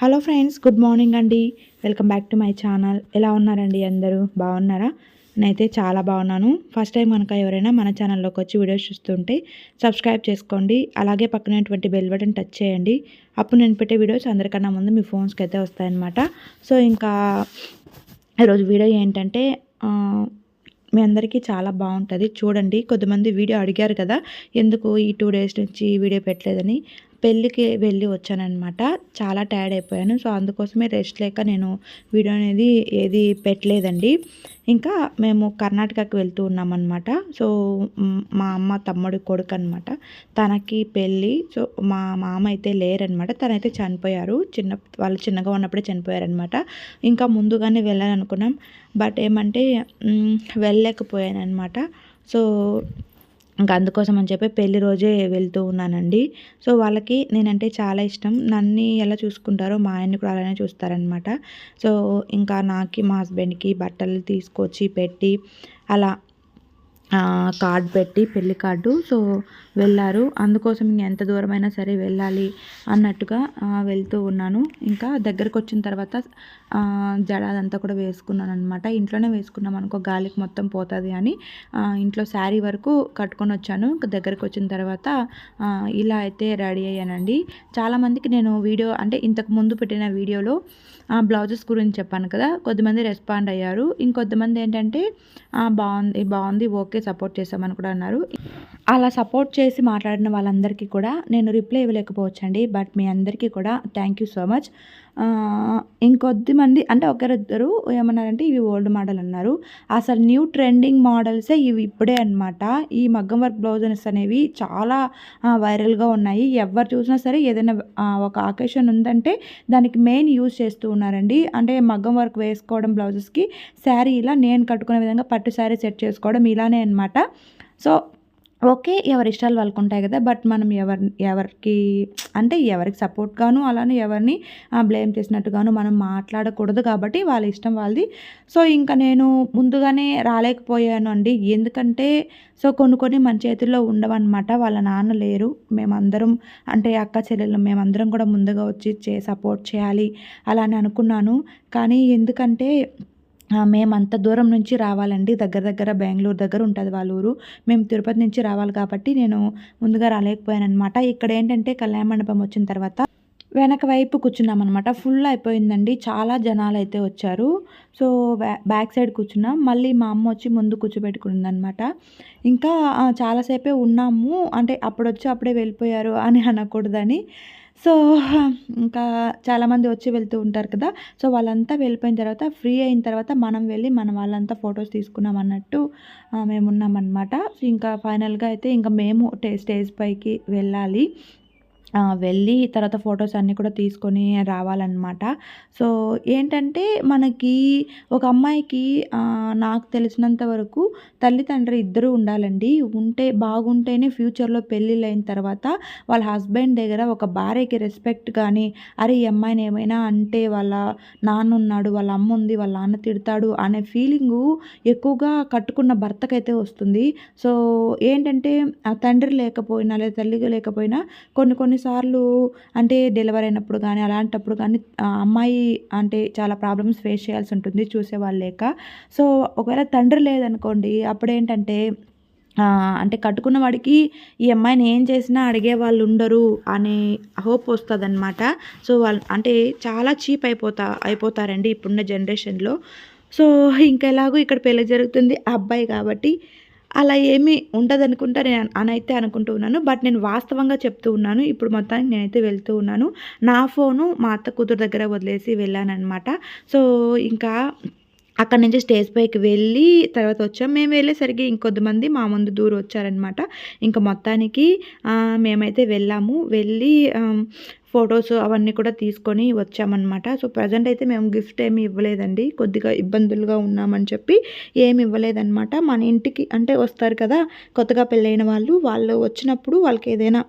Hello friends good morning అండి. Welcome back to my channel. ఎలా ఉన్నారండి అందరూ? బాగున్నారా? నేనైతే చాలా బాగున్నాను. ఫస్ట్ టైం కనుక ఎవరైనా మన ఛానల్లోకి వచ్చి వీడియోస్ చూస్తుంటే సబ్స్క్రైబ్ చేసుకోండి. అలాగే పక్కనటువంటి బెల్ బటన్ టచ్ చేయండి. అప్పుడు నేను పెట్టే వీడియోస్ అందరికన్నా ముందు మీ ఫోన్స్కి అయితే వస్తాయన్నమాట. సో ఇంకా ఈరోజు వీడియో ఏంటంటే మీ అందరికీ చాలా బాగుంటుంది. చూడండి కొద్దిమంది వీడియో అడిగారు కదా ఎందుకు ఈ టూ డేస్ నుంచి వీడియో పెట్టలేదని. పెళ్ళికి వెళ్ళి వచ్చానమాట చాలా టైర్డ్ అయిపోయాను. సో అందుకోసమే రెస్ట్ లేక నేను వీడియో అనేది ఏది పెట్టలేదండి. ఇంకా మేము కర్ణాటకకి వెళ్తూ ఉన్నామన్నమాట. సో మా అమ్మ తమ్ముడు కొడుకు అనమాట తనకి పెళ్ళి సో మా మామ అయితే లేరనమాట తనైతే చనిపోయారు. చిన్న వాళ్ళు చిన్నగా ఉన్నప్పుడే చనిపోయారనమాట ఇంకా ముందుగానే వెళ్ళాలనుకున్నాం. బట్ ఏమంటే వెళ్ళలేకపోయాను అనమాట సో ఇంకా అందుకోసం అని చెప్పి పెళ్ళి రోజే వెళ్తూ ఉన్నానండి. సో వాళ్ళకి నేనంటే చాలా ఇష్టం. నన్ను ఎలా చూసుకుంటారో మా ఆయన్ని కూడా అలానే చూస్తారనమాట సో ఇంకా నాకు మా హస్బెండ్కి బట్టలు తీసుకొచ్చి పెట్టి అలా కార్డ్ పెట్టి పెళ్ళి కార్డు. సో వెళ్ళారు. అందుకోసం ఇంక ఎంత దూరమైనా సరే వెళ్ళాలి అన్నట్టుగా వెళ్తూ ఉన్నాను. ఇంకా దగ్గరకు వచ్చిన తర్వాత జడ అదంతా కూడా వేసుకున్నాను అనమాట ఇంట్లోనే వేసుకున్నాం అనుకో గాలికి మొత్తం పోతుంది అని. ఇంట్లో శారీ వరకు కట్టుకొని వచ్చాను. ఇంకా దగ్గరకు వచ్చిన తర్వాత ఇలా అయితే రెడీ అయ్యానండి. చాలామందికి నేను వీడియో అంటే ఇంతకు ముందు పెట్టిన వీడియోలో బ్లౌజెస్ గురించి చెప్పాను కదా. కొద్దిమంది రెస్పాండ్ అయ్యారు. ఇంకొద్దిమంది ఏంటంటే బాగుంది బాగుంది ఓకే సపోర్ట్ చేస్తామని కూడా అన్నారు. అలా సపోర్ట్ చేసి మాట్లాడిన వాళ్ళందరికీ కూడా నేను రిప్లై ఇవ్వలేకపోవచ్చండి. బట్ మీ అందరికీ కూడా థ్యాంక్ యూ సో మచ్. ఇంకొద్ది మంది అంటే ఒకరిద్దరు ఏమన్నారంటే ఇవి ఓల్డ్ మోడల్ అన్నారు. అసలు న్యూ ట్రెండింగ్ మోడల్సే ఇవి ఇప్పుడే అనమాట ఈ మగ్గం వర్క్ బ్లౌజెస్ అనేవి చాలా వైరల్గా ఉన్నాయి. ఎవరు చూసినా సరే ఏదైనా ఒక ఆకేషన్ ఉందంటే దానికి మెయిన్ యూజ్ చేస్తూ ఉన్నారండి. అంటే మగ్గం వర్క్ వేసుకోవడం బ్లౌజెస్కి శారీ ఇలా నేను కట్టుకునే విధంగా పట్టు శారీ సెట్ చేసుకోవడం ఇలానే అనమాట సో ఓకే ఎవరి ఇష్టాలు వాళ్ళకు ఉంటాయి కదా బట్ మనం ఎవరి ఎవరికి అంటే ఎవరికి సపోర్ట్గాను అలానే ఎవరిని బ్లేమ్ చేసినట్టుగాను మనం మాట్లాడకూడదు కాబట్టి వాళ్ళ ఇష్టం వాళ్ళది. సో ఇంకా నేను ముందుగానే రాలేకపోయాను అండి. ఎందుకంటే సో కొన్ని కొన్ని మన చేతుల్లో ఉండవన్నమాట. వాళ్ళ నాన్న లేరు. మేమందరం అంటే అక్క చెల్లెలు మేమందరం కూడా ముందుగా వచ్చి చే సపోర్ట్ చేయాలి అలా అని అనుకున్నాను. కానీ ఎందుకంటే మేము అంత దూరం నుంచి రావాలండి. దగ్గర దగ్గర బెంగళూరు దగ్గర ఉంటుంది వాళ్ళ ఊరు మేము తిరుపతి నుంచి రావాలి కాబట్టి నేను ముందుగా రాలేకపోయాను అనమాట ఇక్కడ ఏంటంటే కళ్యాణ మండపం వచ్చిన తర్వాత వెనక వైపు కూర్చున్నాం అనమాట ఫుల్ అయిపోయిందండి. చాలా జనాలు అయితే వచ్చారు. సో బ్యా బ్యాక్ సైడ్ కూర్చున్నాం. మళ్ళీ మా అమ్మ వచ్చి ముందు కూర్చోబెట్టుకుంది అనమాట ఇంకా చాలాసేపే ఉన్నాము. అంటే అప్పుడు వచ్చి అప్పుడే వెళ్ళిపోయారు అని అనకూడదని. సో ఇంకా చాలామంది వచ్చి వెళ్తూ ఉంటారు కదా. సో వాళ్ళంతా వెళ్ళిపోయిన తర్వాత ఫ్రీ అయిన తర్వాత మనం వెళ్ళి మనం వాళ్ళంతా ఫొటోస్ తీసుకున్నాం అన్నట్టు ఆ, మేము సో ఇంకా ఫైనల్గా అయితే ఇంకా మేము టే స్టేజ్ పైకి వెళ్ళాలి. వెళ్ళి తర్వాత ఫొటోస్ అన్నీ కూడా తీసుకొని రావాలన్నమాట. సో ఏంటంటే మనకి ఒక అమ్మాయికి నాకు తెలిసినంత వరకు తల్లిదండ్రి ఇద్దరు ఉండాలండి. ఉంటే బాగుంటేనే ఫ్యూచర్లో పెళ్ళిళ్ళు అయిన తర్వాత వాళ్ళ హస్బెండ్ దగ్గర ఒక భార్యకి రెస్పెక్ట్ కానీ అరే ఈ అమ్మాయిని ఏమైనా అంటే వాళ్ళ నాన్న ఉన్నాడు వాళ్ళ అమ్మ ఉంది వాళ్ళ నాన్న తిడతాడు అనే ఫీలింగు ఎక్కువగా కట్టుకున్న భర్తకైతే వస్తుంది. సో ఏంటంటే తండ్రి లేకపోయినా లేదా తల్లి లేకపోయినా కొన్ని కొన్ని కొన్నిసార్లు అంటే డెలివరీ అయినప్పుడు కానీ అలాంటప్పుడు కానీ అమ్మాయి అంటే చాలా ప్రాబ్లమ్స్ ఫేస్ చేయాల్సి ఉంటుంది చూసేవాళ్ళు లేక. సో ఒకవేళ తండ్రి లేదనుకోండి అప్పుడు ఏంటంటే అంటే కట్టుకున్న వాడికి ఈ అమ్మాయిని ఏం చేసినా అడిగే వాళ్ళు ఉండరు అనే హోప్ వస్తుంది అనమాట సో వాళ్ళు అంటే చాలా చీప్ అయిపోతా అయిపోతారండి ఇప్పుడున్న జనరేషన్లో సో ఇంకా ఎలాగో ఇక్కడ పెళ్ళి జరుగుతుంది అబ్బాయి కాబట్టి అలా ఏమీ ఉండదు అనుకుంటా నేను అనైతే అనుకుంటూ ఉన్నాను. బట్ నేను వాస్తవంగా చెప్తూ ఉన్నాను. ఇప్పుడు మొత్తానికి నేనైతే వెళ్తూ ఉన్నాను. నా ఫోను మా అత్త కూతురు దగ్గర వదిలేసి వెళ్ళానన్నమాట. సో ఇంకా అక్కడ నుంచి స్టేజ్ పైకి వెళ్ళి తర్వాత వచ్చాం. మేము వెళ్ళేసరికి ఇంకొద్దిమంది మా ముందు దూరం వచ్చారనమాట. ఇంకా మొత్తానికి మేమైతే వెళ్ళాము. వెళ్ళి ఫొటోస్ అవన్నీ కూడా తీసుకొని వచ్చామన్నమాట సో ప్రజెంట్ అయితే మేము గిఫ్ట్ ఏమి ఇవ్వలేదండి. కొద్దిగా ఇబ్బందులుగా ఉన్నామని చెప్పి ఏమి ఇవ్వలేదన్నమాట మన ఇంటికి అంటే వస్తారు కదా కొత్తగా పెళ్ళైన వాళ్ళు వాళ్ళు వచ్చినప్పుడు వాళ్ళకి ఏదైనా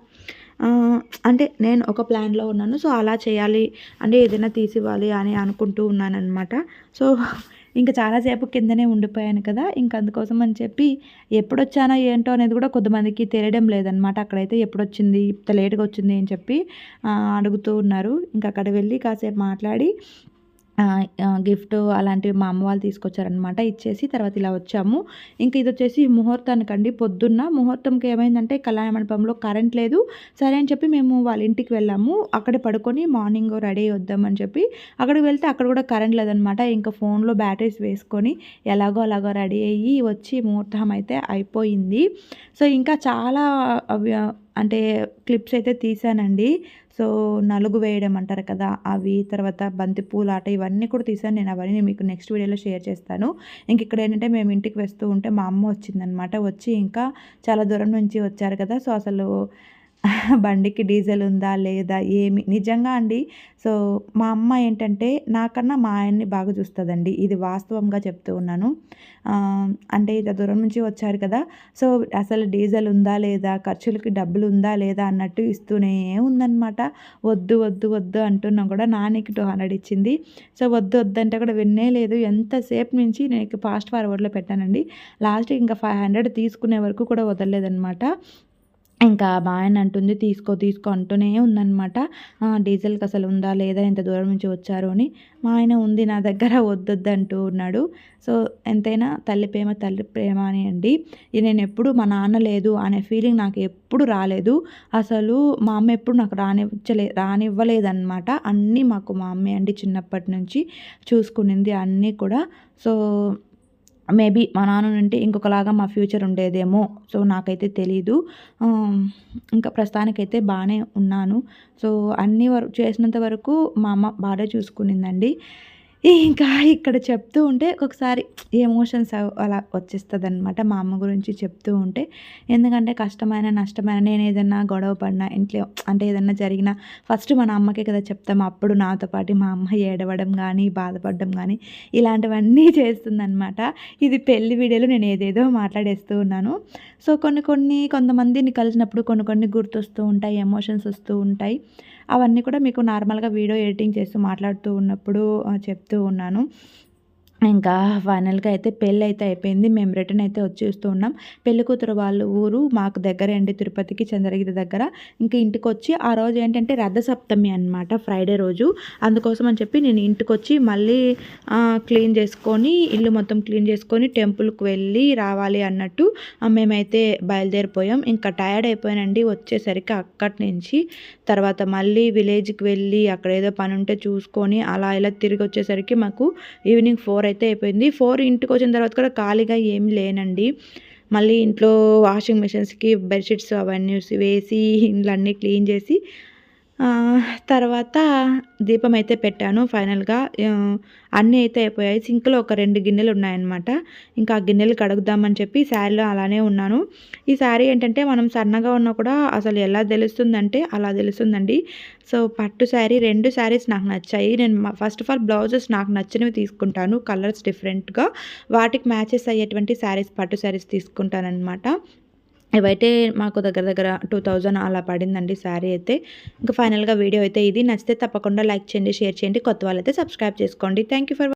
అంటే నేను ఒక ప్లాన్లో ఉన్నాను. సో అలా చేయాలి అంటే ఏదైనా తీసివ్వాలి అని అనుకుంటూ ఉన్నాను అనమాట సో ఇంకా చాలాసేపు కిందనే ఉండిపోయాను కదా ఇంకా అందుకోసం అని చెప్పి ఎప్పుడొచ్చానో ఏంటో అనేది కూడా కొంతమందికి తెలియడం లేదనమాట అక్కడైతే ఎప్పుడు వచ్చింది ఇంత లేట్గా వచ్చింది అని చెప్పి అడుగుతూ ఉన్నారు. ఇంకా అక్కడ వెళ్ళి కాసేపు మాట్లాడి గిఫ్ట్ అలాంటివి మా అమ్మ వాళ్ళు తీసుకొచ్చారనమాట ఇచ్చేసి తర్వాత ఇలా వచ్చాము. ఇంకా ఇది వచ్చేసి ముహూర్తానికండి. పొద్దున్న ముహూర్తంకి ఏమైందంటే కళ్యాణ కరెంట్ లేదు. సరే అని చెప్పి మేము వాళ్ళ ఇంటికి వెళ్ళాము. అక్కడే పడుకొని మార్నింగ్ రెడీ వద్దామని చెప్పి అక్కడికి వెళ్తే అక్కడ కూడా కరెంట్ లేదనమాట ఇంకా ఫోన్లో బ్యాటరీస్ వేసుకొని ఎలాగో అలాగో రెడీ అయ్యి వచ్చి ముహూర్తం అయితే అయిపోయింది. సో ఇంకా చాలా అంటే క్లిప్స్ అయితే తీసానండి. సో నలుగు వేయడం అంటారు కదా అవి తర్వాత బంతిపూలు ఆట ఇవన్నీ కూడా తీసాను. నేను అవన్నీ మీకు నెక్స్ట్ వీడియోలో షేర్ చేస్తాను. ఇంక ఇక్కడ ఏంటంటే మేము ఇంటికి వస్తూ ఉంటే మా అమ్మ వచ్చిందనమాట వచ్చి ఇంకా చాలా దూరం నుంచి వచ్చారు కదా సో అసలు బండికి డీజిల్ ఉందా లేదా ఏమి? నిజంగా అండి సో మా అమ్మ ఏంటంటే నాకన్నా మా ఆయన్ని బాగా చూస్తుందండి. ఇది వాస్తవంగా చెప్తూ ఉన్నాను. అంటే ఇంత దూరం నుంచి వచ్చారు కదా సో అసలు డీజిల్ ఉందా లేదా ఖర్చులకి డబ్బులు ఉందా లేదా అన్నట్టు ఇస్తూనే ఉందన్నమాట. వద్దు వద్దు వద్దు అంటున్నా కూడా నానికి టూ హండ్రెడ్ ఇచ్చింది. సో వద్దు వద్దు అంటే కూడా విన్నే లేదు. ఎంతసేపు నుంచి నేను ఫాస్ట్ ఫార్వర్డ్లో పెట్టానండి. లాస్ట్ ఇంకా ఫైవ్ హండ్రెడ్ తీసుకునే వరకు కూడా వదలలేదనమాట ఇంకా మా ఆయన అంటుంది తీసుకో తీసుకో అంటూనే ఉందనమాట డీజిల్కి అసలు ఉందా లేదా? ఇంత దూరం నుంచి వచ్చారు అని. మా ఆయన ఉంది నా దగ్గర వద్దొద్దు అంటూ ఉన్నాడు. సో ఎంతైనా తల్లి ప్రేమ తల్లి ప్రేమ అని అండి. నేను ఎప్పుడు మా నాన్న లేదు అనే ఫీలింగ్ నాకు ఎప్పుడు రాలేదు. అసలు మా అమ్మ ఎప్పుడు నాకు రానివ్వలే రానివ్వలేదన్నమాట. అన్నీ మాకు మా అమ్మే అండి చిన్నప్పటి నుంచి చూసుకునింది అన్నీ కూడా. సో మేబీ మా నాన్న ఉంటే ఇంకొకలాగా మా ఫ్యూచర్ ఉండేదేమో. సో నాకైతే తెలీదు. ఇంకా ప్రస్తుతానికైతే బాగానే ఉన్నాను. సో అన్నీ వరకు చేసినంత వరకు మా అమ్మ బాగా చూసుకునిందండి. ఇంకా ఇక్కడ చెప్తూ ఉంటే ఒక్కొక్కసారి ఎమోషన్స్ అలా వచ్చేస్తుంది అనమాట మా అమ్మ గురించి చెప్తూ ఉంటే. ఎందుకంటే కష్టమైన నష్టమైన నేను ఏదన్నా గొడవ పడినా ఇంట్లో అంటే ఏదన్నా జరిగినా ఫస్ట్ మన అమ్మకే కదా చెప్తాం. అప్పుడు నాతో పాటు మా అమ్మ ఏడవడం కానీ బాధపడడం కానీ ఇలాంటివన్నీ చేస్తుందనమాట ఇది పెళ్ళి వీడియోలో నేను ఏదేదో మాట్లాడేస్తూ ఉన్నాను. సో కొన్ని కొన్ని కొంతమందిని కలిసినప్పుడు కొన్ని కొన్ని గుర్తొస్తూ ఉంటాయి ఎమోషన్స్ వస్తూ ఉంటాయి. అవన్నీ కూడా మీకు నార్మల్గా వీడియో ఎడిటింగ్ చేస్తూ మాట్లాడుతూ ఉన్నప్పుడు చెప్తూ ఉన్నాను. ఇంకా ఫైనల్గా అయితే పెళ్ళి అయితే అయిపోయింది. మేము రిటర్న్ అయితే వచ్చేస్తూ ఉన్నాం. పెళ్ళి కూతురు వాళ్ళ ఊరు మాకు దగ్గర అండి తిరుపతికి చంద్రగిరి దగ్గర. ఇంకా ఇంటికి వచ్చి ఆ రోజు ఏంటంటే రథ సప్తమి అనమాట ఫ్రైడే రోజు. అందుకోసం అని చెప్పి నేను ఇంటికి వచ్చి మళ్ళీ క్లీన్ చేసుకొని ఇల్లు మొత్తం క్లీన్ చేసుకొని టెంపుల్కి వెళ్ళి రావాలి అన్నట్టు మేమైతే బయలుదేరిపోయాం. ఇంకా టయర్డ్ అయిపోయానండి వచ్చేసరికి అక్కడి నుంచి. తర్వాత మళ్ళీ విలేజ్కి వెళ్ళి అక్కడ ఏదో పని ఉంటే చూసుకొని అలా ఇలా తిరిగి వచ్చేసరికి మాకు ఈవినింగ్ ఫోర్ అయితే అయిపోయింది. ఫోర్ ఇంటికి వచ్చిన తర్వాత కూడా ఖాళీగా ఏం లేనండి. మళ్ళీ ఇంట్లో వాషింగ్ మిషన్స్కి బెడ్షీట్స్ అవన్నీ వేసి ఇండ్లన్నీ క్లీన్ చేసి తర్వాత దీపం అయితే పెట్టాను ఫైనల్గా. అన్నీ అయితే అయిపోయాయి. సింక్లో ఒక రెండు గిన్నెలు ఉన్నాయన్నమాట. ఇంకా ఆ గిన్నెలు కడుగుదామని చెప్పి శారీలో అలానే ఉన్నాను. ఈ శారీ ఏంటంటే మనం సన్నగా ఉన్నా కూడా అసలు ఎలా తెలుస్తుందంటే అలా తెలుస్తుందండి. సో పట్టు శారీ రెండు శారీస్ నాకు నచ్చాయి. నేను ఫస్ట్ ఆఫ్ ఆల్ బ్లౌజెస్ నాకు నచ్చినవి తీసుకుంటాను. కలర్స్ డిఫరెంట్గా. వాటికి మ్యాచెస్ అయ్యేటువంటి శారీస్ పట్టు శారీస్ తీసుకుంటానమాట ఇవైతే మాకు దగ్గర దగ్గర టూ థౌజండ్ అలా పడిందండి శారీ అయితే. ఇంకా ఫైనల్గా వీడియో అయితే ఇది. నచ్చితే తప్పకుండా లైక్ చేయండి షేర్ చేయండి. కొత్త వాళ్ళైతే సబ్స్క్రైబ్ చేసుకోండి. Thank for